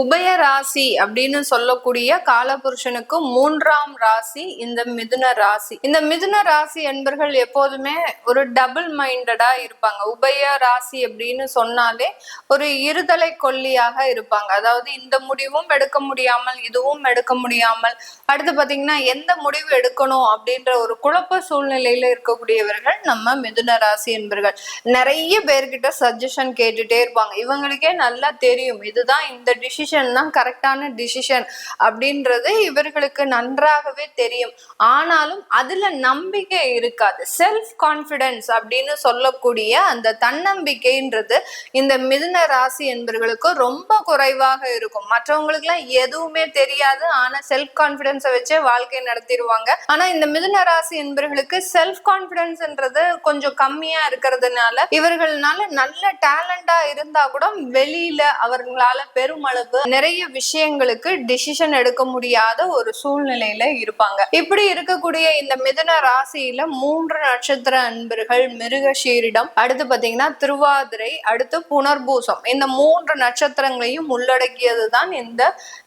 உபய ராசி அப்படின்னு சொல்லக்கூடிய காலபுருஷனுக்கு மூன்றாம் ராசி இந்த மிதுன ராசி. இந்த மிதுன ராசி என்பர்கள் எப்போதுமே ஒரு டபுள் மைண்டடா இருப்பாங்க. உபய ராசி அப்படின்னு சொன்னாலே ஒரு இருதலை கொல்லியாக இருப்பாங்க. அதாவது இந்த முடிவும் எடுக்க முடியாமல் இதுவும் எடுக்க முடியாமல் அடுத்து பாத்தீங்கன்னா எந்த முடிவு எடுக்கணும் அப்படின்ற ஒரு குழப்ப சூழ்நிலையில இருக்கக்கூடியவர்கள் நம்ம மிதுன ராசி என்பர்கள். நிறைய பேர்கிட்ட சஜஷன் கேட்டுட்டே இருப்பாங்க. இவங்களுக்கே நல்லா தெரியும். இதுதான் இந்த டிசிஷன் தான் கரெக்டான டிசிஷன் அப்படின்றது இவர்களுக்கு நன்றாகவே தெரியும். ஆனாலும் அதுல நம்பிக்கை இருக்காது. செல்ஃப் கான்ஃபிடென்ஸ் அப்படின்னு சொல்லக்கூடிய அந்த தன்னம்பிக்கைன்றது இந்த மிதுன ராசி என்பவர்களுக்கு ரொம்ப குறைவாக இருக்கும். மற்றவங்களுக்குலாம் எதுவுமே தெரியாது. ஆனா செல்ஃப் கான்ஃபிடன்ஸை வச்சே வாழ்க்கை நடத்திடுவாங்க. ஆனா இந்த மிதுன ராசி என்பவர்களுக்கு செல்ஃப் கான்ஃபிடன்ஸ்ன்றது கொஞ்சம் கம்மியா இருக்கிறதுனால இவர்கள்னால நல்ல டேலண்டா இருந்தா கூட வெளியில அவர்களால பெருமளவு நிறைய விஷயங்களுக்கு டிசிஷன் எடுக்க முடியாத ஒரு சூழ்நிலையில இருப்பாங்க. இப்படி இருக்கக்கூடிய இந்த மிதுன ராசியில மூன்று நட்சத்திர அன்பர்கள் மிருகஷீரிடம் அடுத்து பாத்தீங்கன்னா திருவாதிரை அடுத்து புனர்பூசம். இந்த மூன்று நட்சத்திரங்களையும் உள்ளடக்கியது தான் இந்த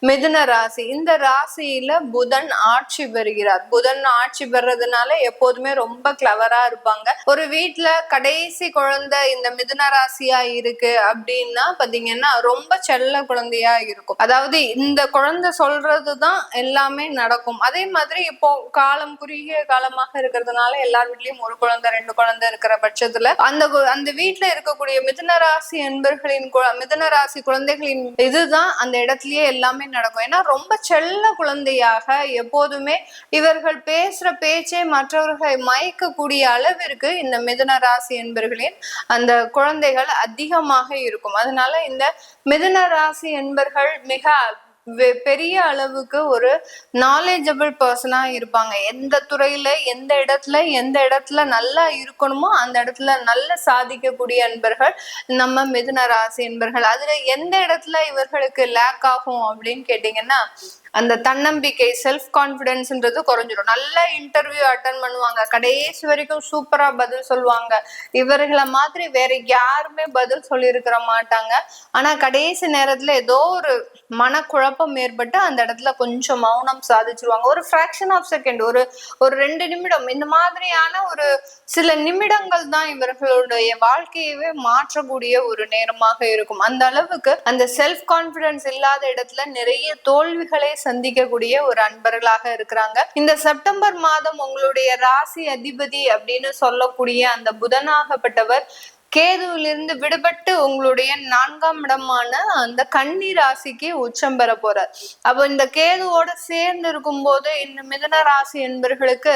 மிதுன ராசி. இந்த ராசியில புதன் ஆட்சி பெறுகிறார். புதன் ஆட்சி பெறதுனால எப்போதுமே ரொம்ப கிளவரா இருப்பாங்க. ஒரு வீட்டுல கடைசி குழந்தை இந்த மிதுன ராசியா இருக்கு அப்படின்னா பாத்தீங்கன்னா ரொம்ப செல்ல குழந்தையா இருக்கும். அதாவது இந்த குழந்தை சொல்றதுதான் எல்லாமே நடக்கும். அதே மாதிரி இப்போ காலம் குறுகிய காலமாக இருக்கிறதுனால எல்லார் வீட்லயும் ஒரு குழந்தை ரெண்டு குழந்தை இருக்கிற பட்சத்துல அந்த அந்த வீட்டுல இருக்கக்கூடிய மிதுன ராசி என்பர்களின் கு- ராசி குழந்தைகளின் இதுதான் அந்த இடத்துலயே எல்லாமே நடக்கும். ஏன்னா ரொம்ப செல்ல குழந்தையாக எப்போதுமே இவர்கள் பேசுற பேச்சே மற்றவர்களை மயக்கக்கூடிய அளவிற்கு இந்த மிதன ராசி என்பர்களின் அந்த குழந்தைகள் அதிகமாக இருக்கும். அதனால இந்த மிதன ராசி நண்பர்கள் மிக வெ- பெரிய அளவுக்கு ஒரு நாலேஜபிள் பர்சனா இருப்பாங்க. எந்த துறையில எந்த இடத்துல எந்த இடத்துல நல்லா இருக்கணுமோ அந்த இடத்துல நல்லா சாதிக்கக்கூடிய அன்பர்கள் நம்ம மிதுன ராசி என்பர்கள். அதுல எந்த இடத்துல இவர்களுக்கு லேக் ஆகும் அப்படின்னு கேட்டீங்கன்னா அந்த தன்னம்பிக்கை செல்ஃப் கான்பிடன்ஸ்ன்றது குறைஞ்சிடும் நல்ல இன்டர்வியூ அட்டன் பண்ணுவாங்க. கடைசி வரைக்கும் சூப்பரா பதில் சொல்லுவாங்க. இவர்களை மாதிரி வேற யாருமே பதில் சொல்லியிருக்கிற மாட்டாங்க. ஆனா கடைசி நேரத்துல ஏதோ ஒரு மனக்குழப்பம் ஏற்பட்டு அந்த இடத்துல கொஞ்சம் மௌனம் சாதிச்சிருவாங்க. ஒரு ஃப்ராக்ஷன் ஆஃப் செகண்ட் ஒரு ஒரு ரெண்டு நிமிடம். இந்த மாதிரியான ஒரு சில நிமிடங்கள் தான் இவர்களுடைய வாழ்க்கையவே மாற்றக்கூடிய ஒரு நேரமாக இருக்கும். அந்த அளவுக்கு அந்த செல்ஃப் கான்பிடன்ஸ் இல்லாத இடத்துல நிறைய தோல்விகளை சந்திக்கக்கூடிய ஒரு அன்பர்களாக இருக்கிறாங்க. இந்த செப்டம்பர் மாதம் உங்களுடைய ராசி அதிபதி அப்படின்னு சொல்லக்கூடிய அந்த புதனாகப்பட்டவர் கேதுவிலிருந்து விடுபட்டு உங்களுடைய நான்காம் இடமான அந்த கன்னி ராசிக்கு உச்சம் பெற போறார். அப்போ இந்த கேதுவோட சேர்ந்து இருக்கும்போது இந்த மிதன ராசி என்பர்களுக்கு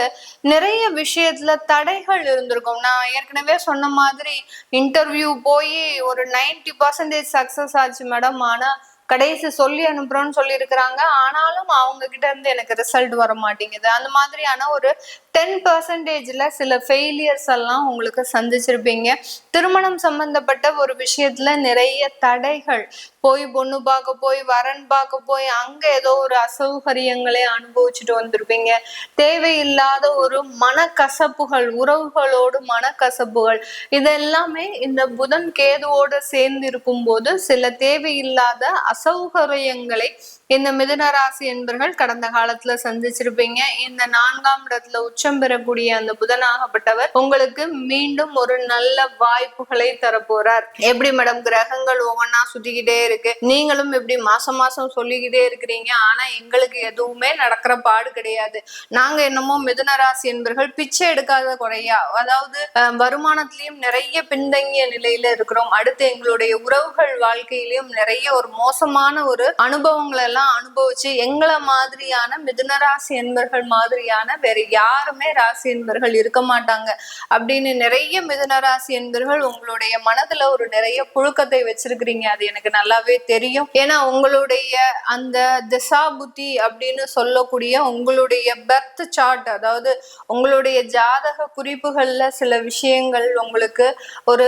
நிறைய விஷயத்துல தடைகள் இருந்திருக்கும். நான் ஏற்கனவே சொன்ன மாதிரி இன்டர்வியூ போய் ஒரு 90% பர்சன்டேஜ் சக்சஸ் ஆச்சு மேடம். ஆனா கடைசி சொல்லி அனுப்புறோம்னு சொல்லி இருக்கிறாங்க ஆனாலும் அவங்க கிட்ட இருந்து எனக்கு ரிசல்ட் வர மாட்டேங்குது. அந்த மாதிரியான ஒரு டென் பர்சன்டேஜில் சில ஃபெயிலியர்ஸ் எல்லாம் உங்களுக்கு சந்திச்சிருப்பீங்க. திருமணம் சம்பந்தப்பட்ட ஒரு விஷயத்துல நிறைய தடைகள். போய் பொண்ணு பார்க்க போய் வரன் பார்க்க போய் அங்க ஏதோ ஒரு அசௌகரியங்களை அனுபவிச்சுட்டு வந்திருப்பீங்க. தேவையில்லாத ஒரு மனக்கசப்புகள் உறவுகளோடு மனக்கசப்புகள் இதெல்லாமே இந்த புதன் கேதுவோடு சேர்ந்து இருக்கும்போது சில தேவையில்லாத அசௌகரியங்களை இந்த மிதுன ராசி என்பர்கள் கடந்த காலத்துல சந்திச்சிருப்பீங்க. இந்த நான்காம் இடத்துல உச்சம் பெறக்கூடிய அந்த புதனாகப்பட்டவர் உங்களுக்கு மீண்டும் ஒரு நல்ல வாய்ப்புகளை தரப்போறார். எப்படி மேடம்? கிரகங்கள் ஒவ்வொன்னா சுத்திக்கிட்டே இருக்கு. நீங்களும் இப்படி மாசம் மாசம் சொல்லிக்கிட்டே இருக்கிறீங்க. ஆனா எங்களுக்கு எதுவுமே நடக்கிற பாடு கிடையாது. நாங்க என்னமோ மிதுன ராசி என்பர்கள் பிச்சை எடுக்காத குறையா. அதாவது அஹ், வருமானத்திலயும் நிறைய பின்தங்கிய நிலையில இருக்கிறோம். அடுத்து எங்களுடைய உறவுகள் வாழ்க்கையிலயும் நிறைய ஒரு மோசமான ஒரு அனுபவங்களை எல்லாம் அனுபவிச்சு எங்களை மாதிரியான மிதுன ராசி என்பர்கள் மாதிரியான வேற யாருமே ராசி என்பர்கள் இருக்க மாட்டாங்க. அப்படின்னு நிறைய மிதுன ராசி என்பர்கள் உங்களுடைய மனதுல ஒரு நிறைய புழுக்கத்தை வச்சிருக்கிறீங்க. அது எனக்கு நல்லாவே தெரியும். ஏன்னா உங்களுடைய அந்த திசா புத்தி அப்படின்னு சொல்லக்கூடிய உங்களுடைய பெர்த் சார்ட் அதாவது உங்களுடைய ஜாதக குறிப்புகள்ல சில விஷயங்கள் உங்களுக்கு ஒரு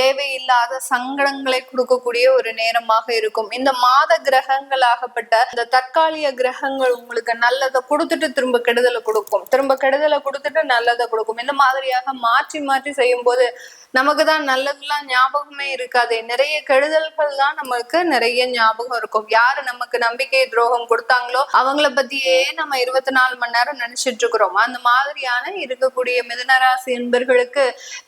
தேவையில்லாத சங்கடங்களை கொடுக்கக்கூடிய ஒரு நேரமாக இருக்கும். இந்த மாத கிரகங்களாக ஆகப்பட்ட இந்த தற்காலிக கிரகங்கள் உங்களுக்கு நல்லதை கொடுத்துட்டு திரும்ப கெடுதலை கொடுக்கும். திரும்ப கெடுதலை கொடுத்துட்டு நல்லதை கொடுக்கும். இந்த மாதிரியாக மாற்றி மாற்றி செய்யும் போது நமக்கு தான் நல்லதுலாம் ஞாபகமே இருக்காது. நிறைய கெடுதல்கள் தான் நமக்கு நிறைய ஞாபகம் இருக்கும். யாரு நமக்கு நம்பிக்கை துரோகம் கொடுத்தாங்களோ அவங்கள பத்தியே நம்ம இருபத்தி நாலு மணி நேரம் நினைச்சிட்டு இருக்கிறோம். அந்த மாதிரியான இருக்கக்கூடிய மிதனராசி என்பர்களுக்கு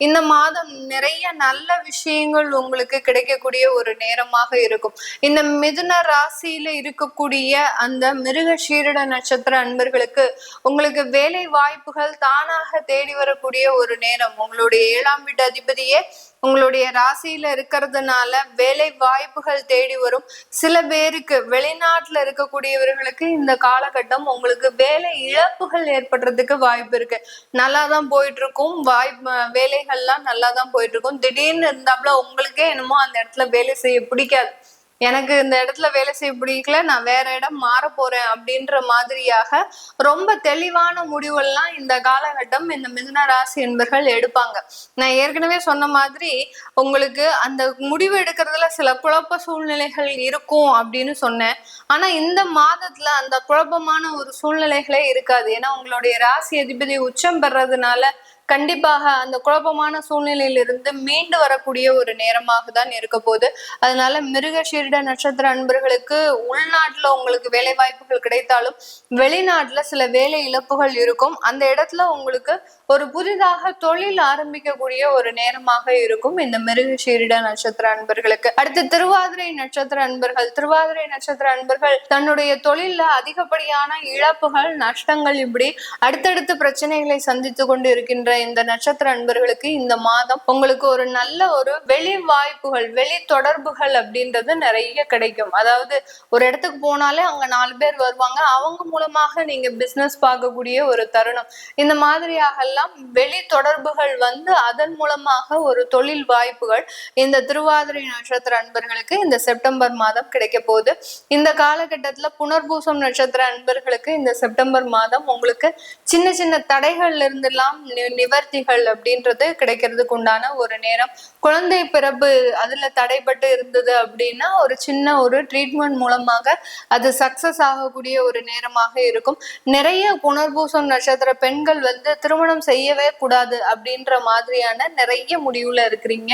இந்த மாதம் நிறைய நல்ல விஷயங்கள் உங்களுக்கு கிடைக்கக்கூடிய ஒரு நேரமாக இருக்கும். இந்த மிதுன ராசியில இருக்கக்கூடிய அந்த மிருக சீரட நட்சத்திர அன்பர்களுக்கு உங்களுக்கு வேலை வாய்ப்புகள் தானாக தேடி வரக்கூடிய ஒரு நேரம். உங்களுடைய ஏழாம் வீட்டு அதிபதியே உங்களுடைய ராசியில இருக்கிறதுனால வேலை வாய்ப்புகள் தேடி வரும். சில பேருக்கு வெளிநாட்டுல இருக்கக்கூடியவர்களுக்கு இந்த காலகட்டம் உங்களுக்கு வேலை இழப்புகள் ஏற்படுறதுக்கு வாய்ப்பு இருக்கு. நல்லா தான் போயிட்டு இருக்கும் வாய்ப்பு வேலைகள்லாம் நல்லா தான் போயிட்டு இருக்கும் திடீர்னு இருந்தாப்புல உங்களுக்கே என்னமோ அந்த இடத்துல வேலை செய்ய பிடிக்காது. எனக்கு இந்த இடத்துல வேலை செய்ய பிடிக்கல நான் வேற இடம் மாற போறேன் அப்படின்ற மாதிரியாக ரொம்ப தெளிவான முடிவெல்லாம் இந்த காலகட்டம் இந்த மிதுன ராசி என்பர்கள் எடுப்பாங்க. நான் ஏற்கனவே சொன்ன மாதிரி உங்களுக்கு அந்த முடிவு எடுக்கிறதுல சில குழப்ப சூழ்நிலைகள் இருக்கும் அப்படின்னு சொன்னேன். ஆனா இந்த மாதத்துல அந்த குழப்பமான ஒரு சூழ்நிலைகளே இருக்காது. ஏன்னா உங்களுடைய ராசி அதிபதி உச்சம் பெறதுனால கண்டிப்பாக அந்த குழப்பமான சூழ்நிலையிலிருந்து மீண்டு வரக்கூடிய ஒரு நேரமாக தான் இருக்க போகுது. அதனால மிருகஷீரிட நட்சத்திர அன்பர்களுக்கு உள்நாட்டுல உங்களுக்கு வேலை வாய்ப்புகள் கிடைத்தாலும் வெளிநாட்டுல சில வேலை இழப்புகள் இருக்கும். அந்த இடத்துல உங்களுக்கு ஒரு புதிதாக தொழில் ஆரம்பிக்கக்கூடிய ஒரு நேரமாக இருக்கும் இந்த மிருகஷீரிட நட்சத்திர அன்பர்களுக்கு. அடுத்து திருவாதிரை நட்சத்திர அன்பர்கள். திருவாதிரை நட்சத்திர அன்பர்கள் தன்னுடைய தொழில்ல அதிகப்படியான இழப்புகள் நஷ்டங்கள் இப்படி அடுத்தடுத்து பிரச்சனைகளை சந்தித்து கொண்டு இருக்கின்ற இந்த நட்சத்திர அன்பர்களுக்கு இந்த மாதம் உங்களுக்கு ஒரு நல்ல ஒரு வெளி வாய்ப்புகள் வெளி தொடர்புகள் அப்படின்றது நிறைய கிடைக்கும். அதாவது ஒரு இடத்துக்கு போனாலே அங்க நாலு பேர் வருவாங்க. அவங்க மூலமாக நீங்க பிசினஸ் பார்க்கக்கூடிய ஒரு தருணம். இந்த மாதிரியாக எல்லாம் வெளி தொடர்புகள் வந்து அதன் மூலமாக ஒரு தொழில் வாய்ப்புகள் இந்த திருவாதிரை நட்சத்திர அன்பர்களுக்கு இந்த செப்டம்பர் மாதம் கிடைக்க போகுது. இந்த காலகட்டத்துல புனர்பூசம் நட்சத்திர அன்பர்களுக்கு இந்த செப்டம்பர் மாதம் உங்களுக்கு சின்ன சின்ன தடைகள்ல இருந்தெல்லாம் நிவர்த்திகள் அப்படின்றது கிடைக்கிறதுக்கு உண்டான ஒரு நேரம். குழந்தை பிறப்பு அதுல தடைப்பட்டு இருந்தது அப்படின்னா ஒரு சின்ன ஒரு ட்ரீட்மெண்ட் மூலமாக அது சக்சஸ் ஆகக்கூடிய ஒரு நேரமாக இருக்கும். நிறைய புனர்பூசம் நட்சத்திர பெண்கள் வந்து திருமணம் செய்யவே கூடாது அப்படின்ற மாதிரியான நிறைய முடிவுல இருக்கிறீங்க.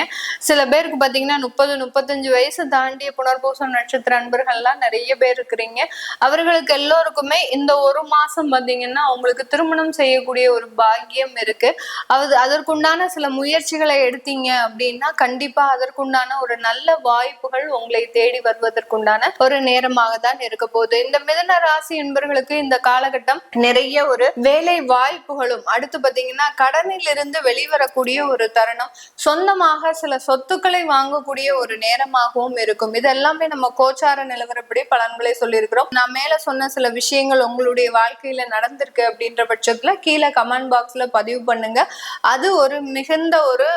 சில பேருக்கு பாத்தீங்கன்னா முப்பது முப்பத்தஞ்சு வயசு தாண்டிய புனர்பூசம் நட்சத்திர அன்பர்கள்லாம் நிறைய பேர் இருக்கிறீங்க. அவர்களுக்கு எல்லோருக்குமே இந்த ஒரு மாசம் பாத்தீங்கன்னா அவங்களுக்கு திருமணம் செய்யக்கூடிய ஒரு பாக்கியம் இருக்கு. அது அதற்குண்டான சில முயற்சிகளை எடுத்தீங்க அப்படின்னா கண்டிப்பா அதற்குண்டான ஒரு நல்ல வாய்ப்புகள் உங்களை தேடி வருவதற்குண்டான ஒரு நேரமாக தான் இருக்க போகுது. இந்த மிதன ராசி என்பவர்களுக்கு இந்த காலகட்டம் நிறைய ஒரு வேலை வாய்ப்புகளும் அடுத்து பாத்தீங்கன்னா கடனில் இருந்து வெளிவரக்கூடிய ஒரு தருணம் சொந்தமாக சில சொத்துக்களை வாங்கக்கூடிய ஒரு நேரமாகவும் இருக்கும். இது எல்லாமே நம்ம கோச்சார நிலவரப்படி பலன்களை சொல்லியிருக்கிறோம். நான் மேல சொன்ன சில விஷயங்கள் உங்களுடைய வாழ்க்கையில நடந்திருக்கு அப்படின்ற பட்சத்துல கீழே கமெண்ட் பாக்ஸ்ல பதிவு பண்ணுங்க. அது ஒரு மிகுந்த ஒரு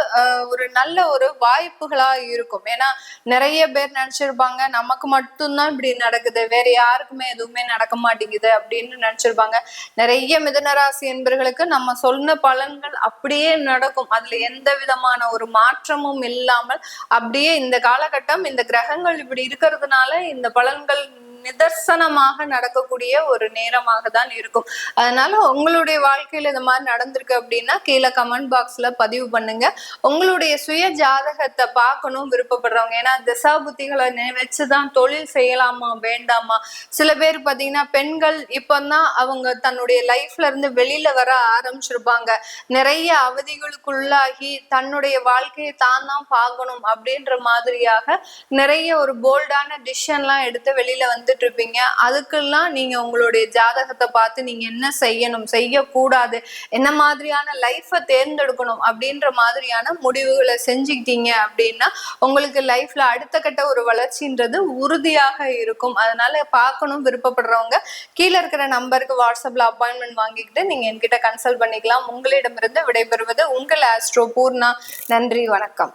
ஒரு நல்ல ஒரு வாய்ப்புகளா இருக்கும். ஏன்னா நிறைய பேர் நினைச்சிருப்பாங்க நமக்கு மட்டும்தான் இப்படி நடக்குது. வேற யாருக்குமே எதுவுமே நடக்க மாட்டேங்குது அப்படின்னு நினைச்சிருப்பாங்க. நிறைய மிதனராசி என்பர்களுக்கு நம்ம சொன்ன பலன்கள் அப்படியே நடக்கும். அதுல எந்த விதமான ஒரு மாற்றமும் இல்லாமல் அப்படியே இந்த காலகட்டம் இந்த கிரகங்கள் இப்படி இருக்கிறதுனால இந்த பலன்கள் நிதர்சனமாக நடக்கக்கூடிய ஒரு நேரமாக தான் இருக்கும். அதனால உங்களுடைய வாழ்க்கையில இந்த மாதிரி நடந்திருக்கு அப்படின்னா கீழே கமெண்ட் பாக்ஸ்ல பதிவு பண்ணுங்க. உங்களுடைய சுய ஜாதகத்தை பார்க்கணும் விருப்பப்படுறவங்க. ஏன்னா திசா புத்திகளை வச்சுதான் தொழில் செய்யலாமா வேண்டாமா? சில பேர் பாத்தீங்கன்னா பெண்கள் இப்பதான் அவங்க தன்னுடைய லைஃப்ல இருந்து வெளியில வர ஆரம்பிச்சிருப்பாங்க. நிறைய அவதிகளுக்குள்ளாகி தன்னுடைய வாழ்க்கையை தான் தான் பார்க்கணும் அப்படின்ற மாதிரியாக நிறைய ஒரு போல்டான டிசிஷன்லாம் எடுத்து வெளியில வந்து பார்த்துட்டு இருப்பீங்க அதுக்கெல்லாம் நீங்க உங்களுடைய ஜாதகத்தை பார்த்து நீங்க என்ன செய்யணும் செய்யக்கூடாது என்ன மாதிரியான லைஃப்பை தேர்ந்தெடுக்கணும் அப்படின்ற மாதிரியான முடிவுகளை செஞ்சுக்கிட்டீங்க அப்படின்னா உங்களுக்கு லைஃப்ல அடுத்த கட்ட ஒரு வளர்ச்சின்றது உறுதியாக இருக்கும். அதனால பார்க்கணும் விருப்பப்படுறவங்க கீழே இருக்கிற நம்பருக்கு வாட்ஸ்அப்ல அப்பாயின்மெண்ட் வாங்கிக்கிட்டு நீங்க என்கிட்ட கன்சல்ட் பண்ணிக்கலாம். உங்களிடமிருந்து விடைபெறுவது உங்கள் ஆஸ்ட்ரோ பூர்ணா. நன்றி வணக்கம்.